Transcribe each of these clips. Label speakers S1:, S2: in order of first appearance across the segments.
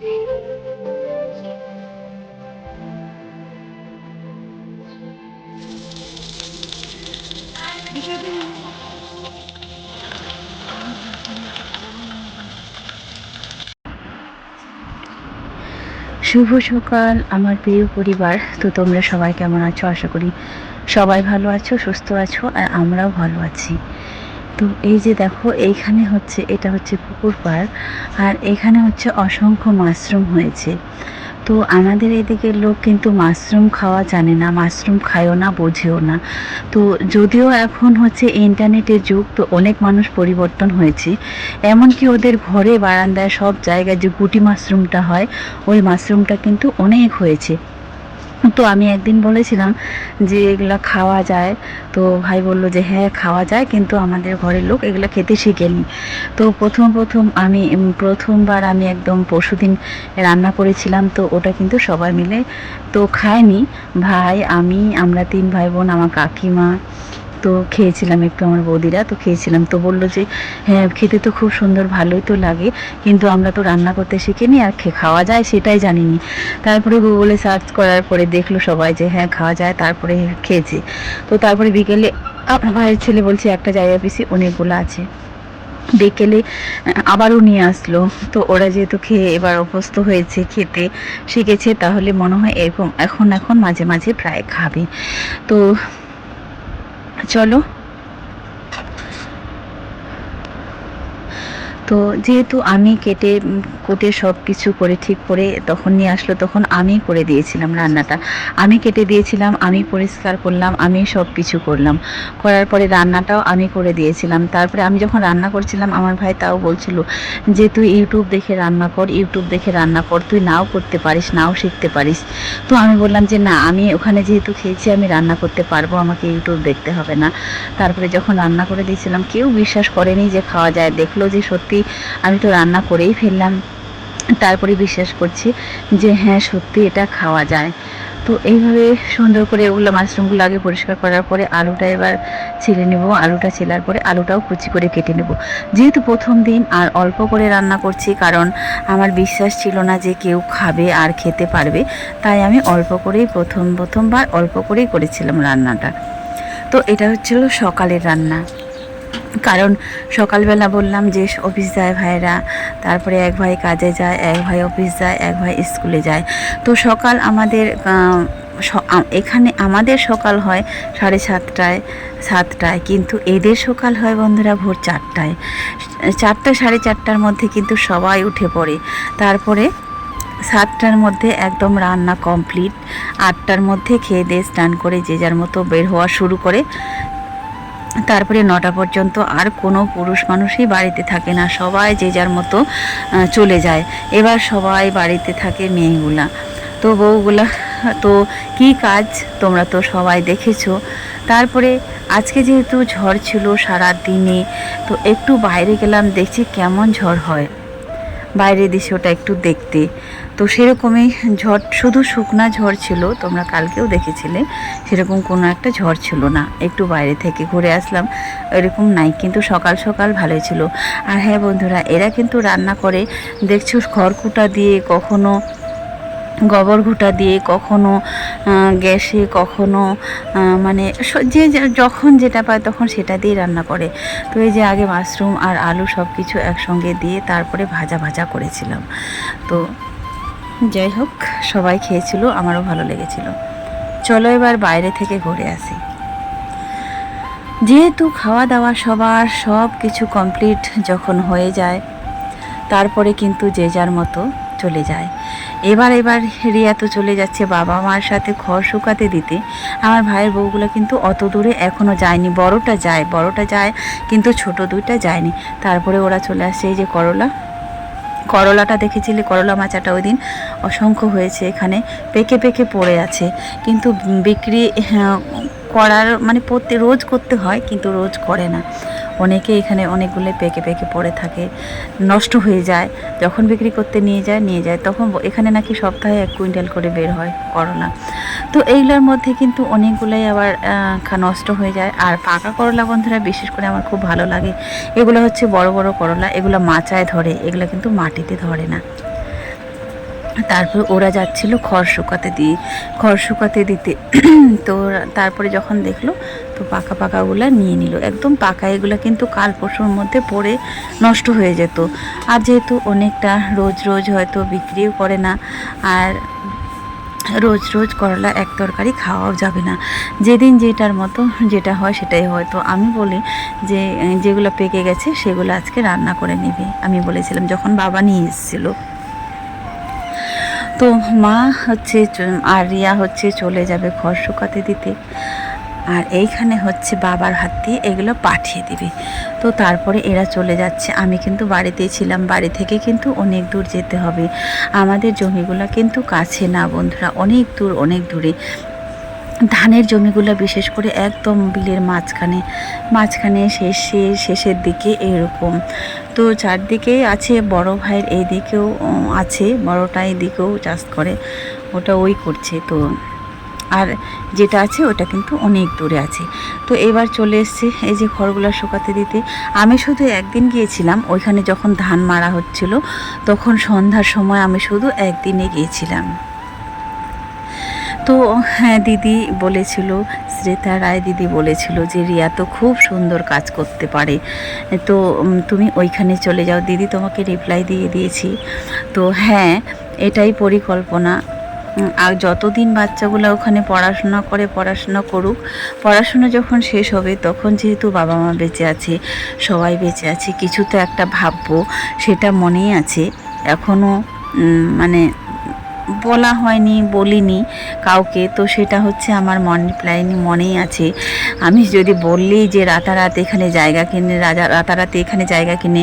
S1: শুভ সকাল, আমার প্রিয় পরিবার। তো তোমরা সবাই কেমন আছো? আশা করি সবাই ভালো আছো, সুস্থ আছো, আর আমরাও ভালো আছি। তো এই যে দেখো, এইখানে হচ্ছে, এটা হচ্ছে পুকুর পাড়, আর এখানে হচ্ছে অসংখ্য মাশরুম হয়েছে। তো আমাদের এদিকের লোক কিন্তু মাশরুম খাওয়া জানে না, মাশরুম খায়ও না, বোঝেও না। তো যদিও এখন হচ্ছে ইন্টারনেটের যুগ, তো অনেক মানুষ পরিবর্তন হয়েছে। এমনকি ওদের ঘরে, বারান্দায় সব জায়গায় যে গুটি মাশরুমটা হয়, ওই মাশরুমটা কিন্তু অনেক হয়েছে। তো আমি একদিন বলেছিলাম যে এগুলো খাওয়া যায়। তো ভাই বলল যে হ্যাঁ খাওয়া যায় কিন্তু আমাদের ঘরের লোক এগুলো খেতে শিখেনি। তো প্রথম প্রথম আমি প্রথমবার আমি একদম পরশুদিন রান্না করেছিলাম তো ওটা কিন্তু সবাই মিলে তো খায়নি। ভাই, আমি, আমরা তিন ভাই বোন, আমার কাকিমা তো খেয়েছিলাম একটু আমার বৌদিরা, তো খেয়েছিলাম। তো বলল যে হ্যাঁ খেতে তো খুব সুন্দর, ভালোই তো লাগে, কিন্তু আমরা তো রান্না করতে শিখিনি আর খাওয়া যায় সেটাই জানিনি। তারপরে গুগলে সার্চ করার পরে দেখল সবাই যে হ্যাঁ খাওয়া যায়। তারপরে খেয়েছি। তো তারপরে বিকেলে আপনার ভাইয়ের ছেলে বলছে, একটা জায়গা পিসি অনেকগুলো আছে। বিকেলে আবারও নিয়ে আসলো। তো ওরা যেহেতু খেয়ে এবার অভ্যস্ত হয়েছে খেতে, শিখেছে, তাহলে মনে হয় এরকম এখন এখন মাঝে মাঝে প্রায় খাবে। তো চলো। তো যেহেতু আমি কেটে কুটে সব কিছু করে ঠিক করে তখন নিয়ে আসলো, তখন আমি করে দিয়েছিলাম রান্নাটা। আমি কেটে দিয়েছিলাম, আমি পরিষ্কার করলাম, আমি সব কিছু করলাম। করার পরে রান্নাটাও আমি করে দিয়েছিলাম। তারপরে আমি যখন রান্না করছিলাম, আমার ভাই তাও বলছিল যে, তুই ইউটিউব দেখে রান্না কর, ইউটিউব দেখে রান্না কর, তুই নাও করতে পারিস, নাও শিখতে পারিস। তো আমি বললাম যে, না, আমি ওখানে যেহেতু খেয়েছি, আমি রান্না করতে পারব, আমাকে ইউটিউব দেখতে হবে না। তারপরে যখন রান্না করে দিয়েছিলাম, কেউ বিশ্বাস করেনি যে, খাওয়া যায়। দেখল যে, সত্যি আমি তো রান্না করেই ফেললাম। তারপরে বিশ্বাস করছি যে হ্যাঁ সত্যি এটা খাওয়া যায়। তো এইভাবে সুন্দর করে ওগুলো মাশরুমগুলো আগে পরিষ্কার করার পরে আলুটা এবার ছিলে নেব। আলুটা ছেলার পরে আলুটাও কুচি করে কেটে নেব। যেহেতু প্রথম দিন আর অল্প করে রান্না করছি, কারণ আমার বিশ্বাস ছিল না যে কেউ খাবে আর খেতে পারবে, তাই আমি অল্প করেই প্রথম, প্রথমবার অল্প করেই করেছিলাম রান্নাটা। তো এটা হচ্ছিল সকালের রান্না। কারণ সকালবেলা বললাম যে অফিস যায় ভাইরা তারপরে এক ভাই কাজে যায়, এক ভাই অফিস যায়, এক ভাই স্কুলে যায়। তো সকাল আমাদের এখানে আমাদের সকাল হয় সাড়ে সাতটায় সাতটায়, কিন্তু এদের সকাল হয় বন্ধুরা ভোর চারটায়। চারটা সাড়ে চারটার মধ্যে কিন্তু সবাই উঠে পড়ে। তারপরে সাতটার মধ্যে একদম রান্না কমপ্লিট, আটটার মধ্যে খেয়ে দিয়ে স্নান করে যে যার মতো বের হওয়া শুরু করে। তারপরে নটা পর্যন্ত আর কোনো পুরুষ মানুষই বাড়িতে থাকে না। সবাই যে যার মতো চলে যায়। এবার সবাই বাড়িতে থাকে মেয়েগুলা। তো বউগুলা, তো কি কাজ তোমরা তো সবাই দেখেছ? তারপরে আজকে যেহেতু ঝড় ছিল সারা দিনে তো একটু বাইরে গেলাম, দেখছি কেমন ঝড় হয়। বাইরের ওটা একটু দেখতে। তো সেরকমই ঝড়, শুধু শুকনা ঝড় ছিল, তোমরা কালকেও দেখেছিলে, সেরকম কোনো একটা ঝড় ছিল না। একটু বাইরে থেকে ঘুরে আসলাম, এরকম নাই, কিন্তু সকাল সকাল ভালোই ছিল। আর হ্যাঁ বন্ধুরা, এরা কিন্তু রান্না করে, দেখছ খড়কুটা দিয়ে কখনো গোবর ঘুঁটা দিয়ে কখনো গ্যাসে কখনো মানে যে যখন যেটা পায় তখন সেটা দিয়ে রান্না করে। তো এই যে আগে মাশরুম আর আলু সব কিছু একসঙ্গে দিয়ে তারপরে ভাজা ভাজা করেছিলাম। তো যাই হোক, সবাই খেয়েছিল, আমারও ভালো লেগেছিল। চলো এবার বাইরে থেকে ঘুরে আসি। যেহেতু খাওয়া দাওয়া সবার সব কিছু কমপ্লিট যখন হয়ে যায়, তারপরে কিন্তু যে যার মতো চলে যায়। এবার এবার রিয়া তো চলে যাচ্ছে বাবা মার সাথে খড় শুকাতে দিতে। আমার ভাইয়ের বউগুলো কিন্তু অত দূরে এখনও যায়নি। বড়টা যায় বড়টা যায় কিন্তু ছোট দুইটা যায়নি। তারপরে ওরা চলে আসছে এই যে করলা। করলাটা দেখেছিলে? করলা মাচাটা ওই দিন অসংখ্য হয়েছে এখানে। পেকে পেকে পড়ে আছে। কিন্তু বিক্রি হ্যাঁ, করার মানে প্রতি রোজ করতে হয় কিন্তু রোজ করে না। অনেকে এখানে অনেকগুলো পেকে পেকে পড়ে থাকে, নষ্ট হয়ে যায়, যখন বিক্রি করতে নিয়ে যায় নিয়ে যায়, তখন এখানে নাকি সপ্তাহে এক কুইন্টাল করে বের হয় করলা। তো এইগুলোর মধ্যে কিন্তু অনেকগুলোই আবার নষ্ট হয়ে যায়। আর পাকা করলা বন্ধুরা, বিশেষ করে আমার খুব ভালো লাগে। এগুলো হচ্ছে বড় বড় করলা, এগুলো মাচায় ধরে, এগুলো কিন্তু মাটিতে ধরে না। তারপর ওরা যাচ্ছিল খড় শুকাতে দিয়ে, খড় শুকাতে দিতে। তো তারপরে যখন দেখল তো পাকা পাকাগুলো নিয়ে নিল। একদম পাকা, এগুলো কিন্তু কাল পরশুর মধ্যে পড়ে নষ্ট হয়ে যেত। আর যেহেতু অনেকটা রোজ রোজ হয়তো বিক্রিও করে না, আর রোজ রোজ করলা এক তরকারি খাওয়াও যাবে না। যেদিন যেটার মতো যেটা হয় সেটাই হয়। তো আমি বলি যে যেগুলো পেকে গেছে সেগুলো আজকে রান্না করে নেবে। আমি বলেছিলাম যখন বাবা নিয়ে এসেছিল। তো মা হচ্ছে আর রিয়া হচ্ছে চলে যাবে ঘর শুকাতে দিতে। আর এইখানে হচ্ছে বাবার হাত দিয়ে এগুলো পাঠিয়ে দিবে। তো তারপরে এরা চলে যাচ্ছে। আমি কিন্তু বাড়িতেই ছিলাম। বাড়ি থেকে কিন্তু অনেক দূর যেতে হবে। আমাদের জমিগুলো কিন্তু কাছে না বন্ধুরা, অনেক দূর, অনেক দূরে। ধানের জমিগুলো বিশেষ করে একদম বিলের মাঝখানে মাঝখানে শেষে, শেষের দিকে এরকম। তো চারদিকেই আছে বড় ভাইয়ের এই দিকেও আছে, বড়টা এই দিকেও চাষ করে, ওটা ওই করছে। তো যেটা আছে ওটা কিন্তু অনেক দূরে আছে। তো এবার চলে এসছে এই যে খড়গুলো শুকাতে দিতে। আমি শুধু একদিন গিয়েছিলাম, ওইখানে যখন ধান মারা হচ্ছিল, তখন সন্ধ্যার সময় আমি শুধু একদিনে গিয়েছিলাম। তো হ্যাঁ দিদি বলেছিল, শ্রেতা রায় দিদি বলেছিল যে রিয়া তো খুব সুন্দর কাজ করতে পারে। তো তুমি ওইখানে চলে যাও। দিদি তোমাকে রিপ্লাই দিয়ে দিয়েছি। তো হ্যাঁ এটাই পরিকল্পনা। আর যতদিন বাচ্চাগুলো ওখানে পড়াশোনা করে, পড়াশোনা করুক, পড়াশোনা যখন শেষ হবে, তখন যেহেতু বাবা মা বেঁচে আছে, সবাই বেঁচে আছে, কিছু তো একটা ভাববো, সেটা মনেই আছে। এখনও মানে বলা হয়নি, বলিনি কাউকে। তো সেটা হচ্ছে আমার মন প্ল্যানে মনেই আছে। আমি যদি বললেই যে রাতারাত এখানে জায়গা কিনে, রাজা রাতারাত এখানে জায়গা কিনে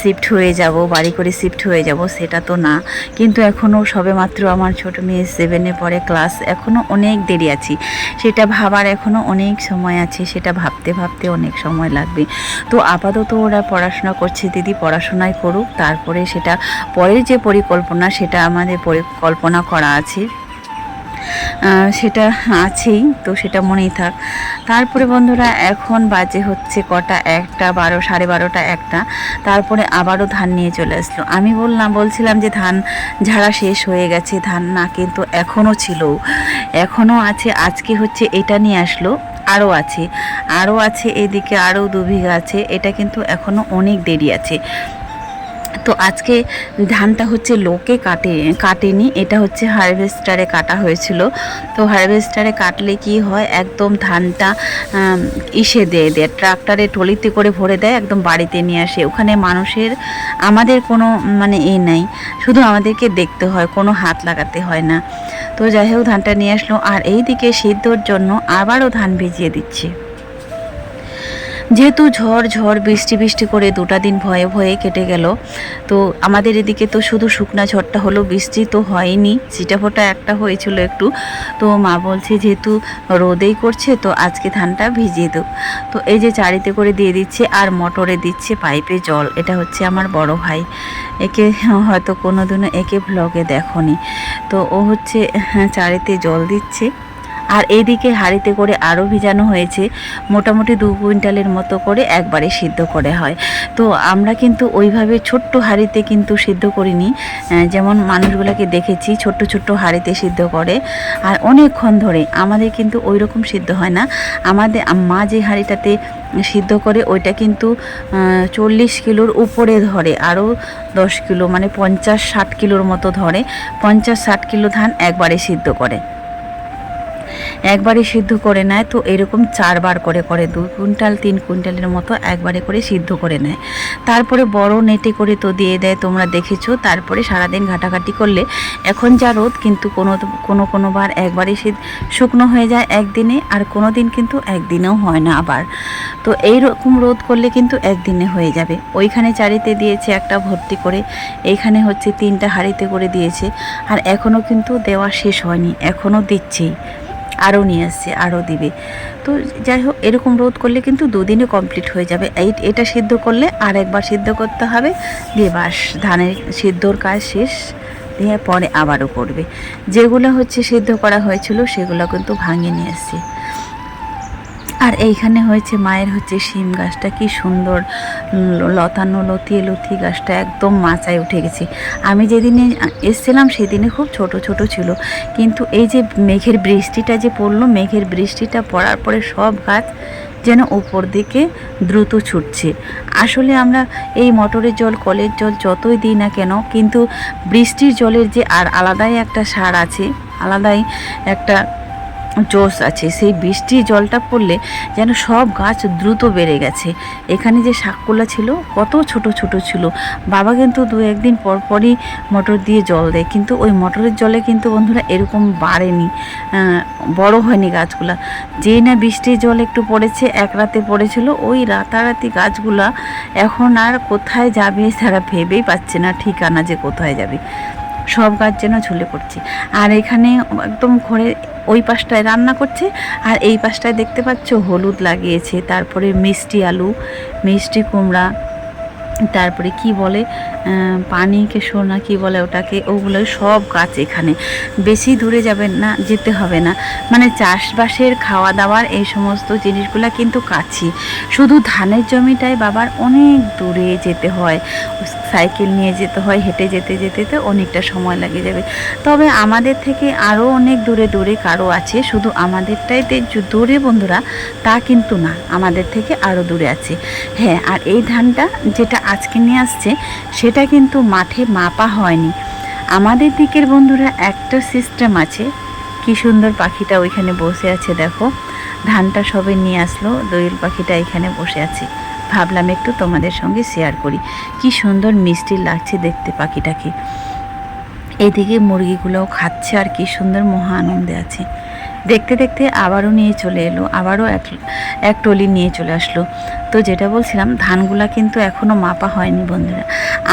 S1: শিফট হয়ে যাব, বাড়ি করে শিফট হয়ে যাব, সেটা তো না। কিন্তু এখনও সবেমাত্র আমার ছোট মেয়ে সেভেনে পড়ে ক্লাস এখনও অনেক দেরি আছি। সেটা ভাবার এখনও অনেক সময় আছে, সেটা ভাবতে ভাবতে অনেক সময় লাগবে। তো আপাতত ওরা পড়াশোনা করছে, দিদি পড়াশোনায় করুক, তারপরে সেটা পরের যে পরিকল্পনা, সেটা আমাদের পরিকল্পনা করা আছে। সেটা আছেই, তো সেটা মনেই থাক। তারপরে বন্ধুরা, এখন বাজে হচ্ছে কটা একটা, বারো, সাড়ে বারোটা একটা। তারপরে আবারও ধান নিয়ে চলে আসলো। আমি বললাম, বলছিলাম যে ধান ঝাড়া শেষ হয়ে গেছে, ধান না কিন্তু এখনও ছিল। এখনও আছে, আজকে হচ্ছে এটা নিয়ে আসলো, আরও আছে। আরও আছে, এদিকে আরও দু বিঘা আছে, এটা কিন্তু এখনও অনেক দেরি আছে। তো আজকে ধানটা হচ্ছে লোকে কাটে, কাটেনি, এটা হচ্ছে হারভেস্টারে কাটা হয়েছিল। তো হারভেস্টারে কাটলে কি হয়, একদম ধানটা ইসে দিয়ে দেয়, ট্রাক্টরে টলিতে করে ভরে দেয়, একদম বাড়িতে নিয়ে আসে। ওখানে মানুষের, আমাদের কোনো মানে এ নাই, শুধু আমাদেরকে দেখতে হয়, কোনো হাত লাগাতে হয় না। তো যাই হোক, ধানটা নিয়ে আসলো, আর এই দিকে সিদ্ধর জন্য আবারও ধান ভিজিয়ে দিচ্ছে। যেহেতু ঝড় ঝড় বৃষ্টি বৃষ্টি করে দুটা দিন ভয়ে ভয়ে কেটে গেল তো আমাদের এদিকে তো শুধু শুকনা ঝড়টা হলো বৃষ্টি তো হয়নি চিটাফোটা একটা হয়েছিল একটু তো মা বলছে যেহেতু রোদেই করছে তো আজকে ধানটা ভিজিয়ে দেব। তো এই যে চারিতে করে দিয়ে দিচ্ছে আর মোটরে দিচ্ছে পাইপে জল এটা হচ্ছে আমার বড় ভাই। একে হয়তো কোনো দিনও একে ভ্লগে দেখনি। তো ও হচ্ছে হ্যাঁ, চারিতে জল দিচ্ছে। আর এইদিকে হাঁড়িতে করে আরও ভিজানো হয়েছে, মোটামুটি দু কুইন্টালের মতো করে একবারে সিদ্ধ করে হয়। তো আমরা কিন্তু ওইভাবে ছোট্ট হাঁড়িতে কিন্তু সিদ্ধ করিনি। যেমন মানুষগুলোকে দেখেছি, ছোট্ট ছোট্ট হাঁড়িতে সিদ্ধ করে। আর অনেকক্ষণ ধরে আমাদের কিন্তু ওই রকম সিদ্ধ হয় না। আমাদের, মা যে হাঁড়িটাতে সিদ্ধ করে, ওইটা কিন্তু চল্লিশ কিলোর উপরে ধরে আরও দশ কিলো মানে পঞ্চাশ ষাট কিলোর মতো ধরে। পঞ্চাশ ষাট কিলো ধান একবারে সিদ্ধ করে। একবারে সিদ্ধ করে নেয়, তো এরকম চারবার করে করে, দু কুইন্টাল, তিন কুইন্টালের মতো একবারে করে সিদ্ধ করে নেয়। তারপরে বড় নেটে করে তো দিয়ে দেয়, তোমরা দেখেছ। তারপরে সারাদিন ঘাটাঘাটি করলে এখন যা রোদ, কিন্তু কোনো কোনো কোনো বার একবারে সিদ্ধ শুকনো হয়ে যায় একদিনে, আর কোনো দিন কিন্তু একদিনেও হয় না আবার। তো এই রকম রোদ করলে কিন্তু একদিনে হয়ে যাবে। ওইখানে চারিতে দিয়েছে একটা ভর্তি করে, এইখানে হচ্ছে তিনটা হাঁড়িতে করে দিয়েছে। আর এখনও কিন্তু দেওয়া শেষ হয়নি এখনও দিচ্ছেই। আরও নিয়ে আসছে, আরও দিবে। তো যাই হোক, এরকম রোদ করলে কিন্তু দুদিনে কমপ্লিট হয়ে যাবে। এই, এটা সিদ্ধ করলে আর একবার সিদ্ধ করতে হবে। দিয়ে বাস, ধানের সিদ্ধর কাজ শেষ। দিয়ে পরে আবারও করবে। যেগুলো হচ্ছে সিদ্ধ করা হয়েছিল, সেগুলো কিন্তু ভাঙিয়ে নিয়ে আসছে। আর এইখানে হয়েছে মায়ের হচ্ছে শিম গাছটা, কি সুন্দর লতানো, লতিয়ে লতিয়ে গাছটা একদম মাচায় উঠে গেছে। আমি যেদিনে এসছিলাম সেদিনে খুব ছোট ছোট ছিল। কিন্তু এই যে মেঘের বৃষ্টিটা যে পড়ল, মেঘের বৃষ্টিটা পড়ার পরে সব গাছ যেন ওপর দিকে দ্রুত ছুটছে। আসলে আমরা এই মোটরের জল, কলের জল যতই দিই না কেন, কিন্তু বৃষ্টির জলের যে আর আলাদাই একটা সার আছে, আলাদাই একটা জোশ আছে। সেই বৃষ্টির জলটা পড়লে যেন সব গাছ দ্রুত বেড়ে গেছে। এখানে যে শাকগুলা ছিল, কত ছোট ছোট ছিল। বাবা কিন্তু দু একদিন পর পরই মোটর দিয়ে জল দেয়। কিন্তু ওই মোটরের জলে কিন্তু বন্ধুরা এরকম বাড়েনি। বড় হয়নি গাছগুলা। যেই না বৃষ্টির জল একটু পড়েছে, এক রাতে পড়েছিল, ওই রাতারাতি গাছগুলা এখন আর কোথায় যাবে তারা ভেবেই পাচ্ছে না, ঠিকানা যে কোথায় যাবে। সব গাছ যেন ঝুলে পড়ছে। আর এখানে একদম ঘরে ওই পাশটায় রান্না করছে আর এই পাশটায় দেখতে পাচ্ছ হলুদ লাগিয়েছে, তারপরে মিষ্টি আলু, মিষ্টি কুমড়া তারপরে কি বলে আহ, পানি কেশর না কি বলে ওটাকে ওগুলো সব গাছ এখানে। বেশি দূরে যাবেন না যেতে হবে না। মানে চাষবাসের খাওয়া দাওয়ার এই সমস্ত জিনিসগুলো কিন্তু কাছি। শুধু ধানের জমিটায় বাবার অনেক দূরে যেতে হয়। সাইকেল নিয়ে যেতে হয় হেঁটে যেতে যেতে তো অনেকটা সময় লাগে যাবে। তবে আমাদের থেকে আরও অনেক দূরে দূরে কারও আছে শুধু আমাদেরটাইতে দূরে বন্ধুরা তা কিন্তু না। আমাদের থেকে আরও দূরে আছে। হ্যাঁ আর এই ধানটা যেটা আজকে নিয়ে আসছে, সেটা কিন্তু মাঠে মাপা হয়নি। আমাদের দিকের বন্ধুরা একটা সিস্টেম আছে, কি সুন্দর পাখিটা ওইখানে বসে আছে দেখো। ধানটা সবে নিয়ে আসলো, দোয়েল পাখিটা এখানে বসে আছে। ভাবলাম একটু তোমাদের সঙ্গে শেয়ার করি। কি সুন্দর মিষ্টি লাগছে দেখতে পাখিটাকে। এদিকে মুরগিগুলোও খাচ্ছে আর কি সুন্দর মহা আনন্দে আছে। দেখতে দেখতে আবারও নিয়ে চলে এলো, আবারও এক এক টলি নিয়ে চলে আসলো। তো যেটা বলছিলাম, ধানগুলা কিন্তু এখনও মাপা হয়নি বন্ধুরা।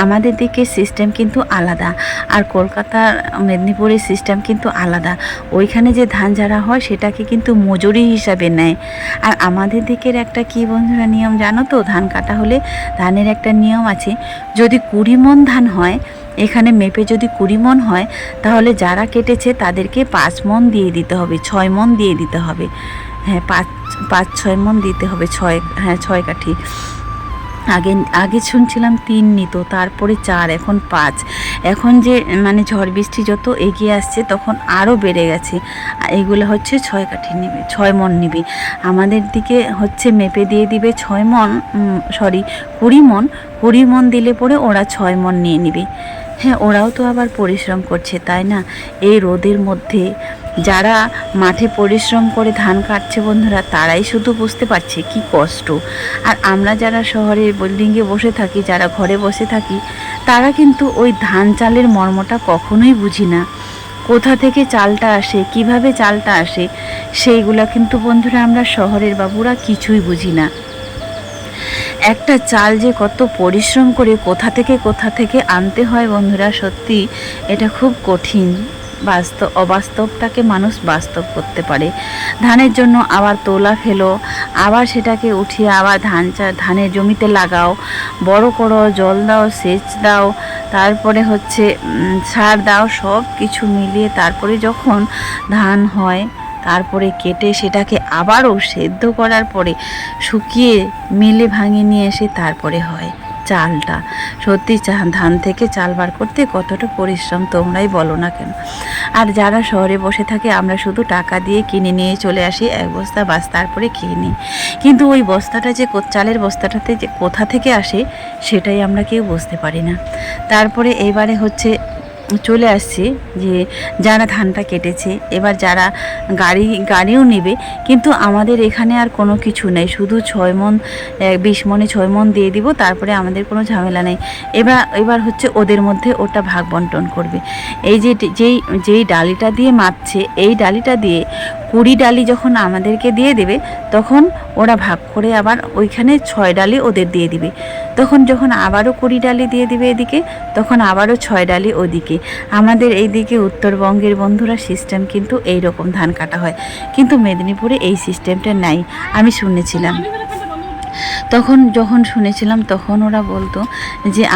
S1: আমাদের দিকে সিস্টেম কিন্তু আলাদা, আর কলকাতার মেদিনীপুরের সিস্টেম কিন্তু আলাদা। ওইখানে যে ধান ঝাড়া হয়, সেটাকে কিন্তু মজুরি হিসাবে নেয়। আর আমাদের দিকের একটা কি বন্ধুরা নিয়ম জানো তো? ধান কাটা হলে ধানের একটা নিয়ম আছে, যদি কুড়ি মন ধান হয় এখানে মেপে যদি কুড়ি মন হয়, তাহলে যারা কেটেছে তাদেরকে পাঁচ মন দিয়ে দিতে হবে, ছয় মন দিয়ে দিতে হবে। হ্যাঁ পাঁচ পাঁচ, ছয় মন দিতে হবে, ছয় হ্যাঁ ছয় কাঠি। আগে আগে শুনছিলাম তিন নিত, তারপরে চার, এখন পাঁচ। এখন যে মানে ঝড় বৃষ্টি যত এগিয়ে আসছে, তখন আরও বেড়ে গেছে। এগুলো হচ্ছে ছয় কাঠি নেবে, ছয় মন নেবে। আমাদের দিকে হচ্ছে মেপে দিয়ে দিবে ছয় মন সরি কুড়ি মন। কুড়ি মন দিলে পরে ওরা ছয় মন নিয়ে নেবে। হ্যাঁ ওরাও তো আবার পরিশ্রম করছে, তাই না? এই রোদের মধ্যে যারা মাঠে পরিশ্রম করে ধান কাটছে বন্ধুরা, তারাই শুধু বুঝতে পারছে কি কষ্ট। আর আমরা যারা শহরে বিল্ডিংয়ে বসে থাকি, যারা ঘরে বসে থাকি, তারা কিন্তু ওই ধান চালের মর্মটা কখনোই বুঝি না। কোথা থেকে চালটা আসে, কীভাবে চালটা আসে, সেইগুলা কিন্তু বন্ধুরা আমরা শহরের বাবুরা কিছুই বুঝি না। একটা চাল যে কত পরিশ্রম করে কোথা থেকে কোথা থেকে আনতে হয় বন্ধুরা, সত্যি এটা খুব কঠিন। বাস্তব, অবাস্তবটাকে মানুষ বাস্তব করতে পারে। ধানের জন্য আবার তোলা ফেলো, আবার সেটাকে উঠিয়ে আবার ধান চা, ধানের জমিতে লাগাও, বড় করো, জল দাও, সেচ দাও, তারপরে হচ্ছে সার দাও সব কিছু মিলিয়ে তারপরে যখন ধান হয় তারপরে কেটে সেটাকে আবারও সেদ্ধ করার পরে শুকিয়ে মিলে ভাঙিয়ে নিয়ে এসে তারপরে হয় চালটা। সত্যি চা- ধান থেকে চাল বার করতে কতটা পরিশ্রম তোমরাই বলো না কেন? আর যারা শহরে বসে থাকে, আমরা শুধু টাকা দিয়ে কিনে নিয়ে চলে আসি, এক বস্তা বাস তারপরে খেয়ে নিই। কিন্তু ওই বস্তাটা যে চালের বস্তাটাতে যে কোথা থেকে আসে, সেটাই আমরা কেউ বুঝতে পারি না। তারপরে এবারে হচ্ছে চলে আসছে যে যারা ধানটা কেটেছে, এবার যারা গাড়ি, গাড়িও নেবে, কিন্তু আমাদের এখানে আর কোনো কিছু নেই। শুধু ছয় মন বিশ মনে ছয় মন দিয়ে দিব, তারপরে আমাদের কোনো ঝামেলা নেই। এবার এবার হচ্ছে ওদের মধ্যে ওটা ভাগ বন্টন করবে। এই যে, যেই যেই ডালিটা দিয়ে মাপছে, এই ডালিটা দিয়ে কুড়ি ডালি যখন আমাদেরকে দিয়ে দেবে, তখন ওরা ভাগ করে আবার ওইখানে ছয় ডালি ওদের দিয়ে দিবে। তখন যখন আবারও কুড়ি ডালি দিয়ে দিবে এদিকে, তখন আবারও ছয় ডালি ওদিকে। আমাদের এইদিকে উত্তরবঙ্গের বন্ধুরা সিস্টেম কিন্তু এই রকম ধান কাটা হয়। কিন্তু মেদিনীপুরে এই সিস্টেমটা নাই, আমি শুনেছিলাম। তখন যখন শুনেছিলাম, তখন ওরা বলতো যে